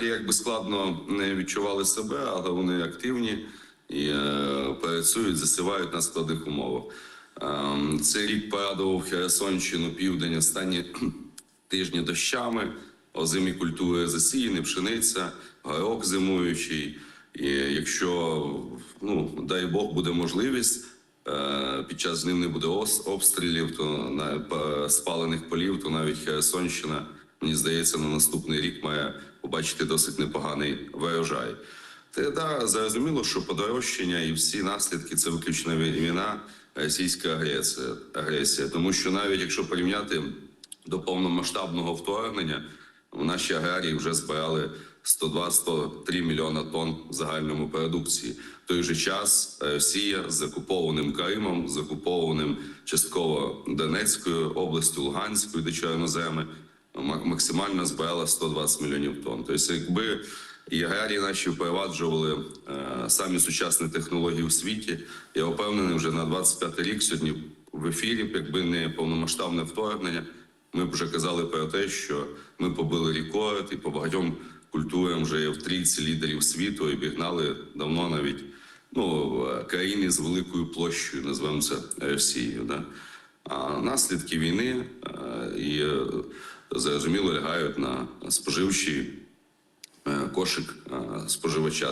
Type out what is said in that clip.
аграрії якби складно не відчували себе, але вони активні і е, працюють, засівають на складних умовах. Ем, Цей рік порадував Херсонщину південь останні тижні дощами, озимі культури засіяні, пшениця, горох зимуючий. І якщо, ну, дай Бог, буде можливість, е, під час жнив не буде обстрілів, то на спалених полів, то навіть Херсонщина, мені здається, на наступний рік має побачити досить непоганий врожай. Та да, зрозуміло, що подорожчання і всі наслідки це виключно війна, російська агресія, агресія. Тому що навіть якщо порівняти до повномасштабного вторгнення, наші аграрії вже збирали 102-103 мільйона тонн в загальному продукції. В той же час Росія з окупованим Кримом, з окупованим частково Донецькою областю, Луганською, де чорноземи, максимально збирала 120 мільйонів тонн. Тобто, якби і аграрії наші впроваджували е, самі сучасні технології у світі, я впевнений, вже на 25 рік сьогодні в ефірі, якби не повномасштабне вторгнення, ми б вже казали про те, що ми побили рекорд і по багатьом культурам вже є в трійці лідерів світу і обігнали давно навіть ну, е, країни з великою площею, називаємо це Росією. Да? А наслідки війни е, і е, зрозуміло лягають на споживчий е, кошик е, споживача.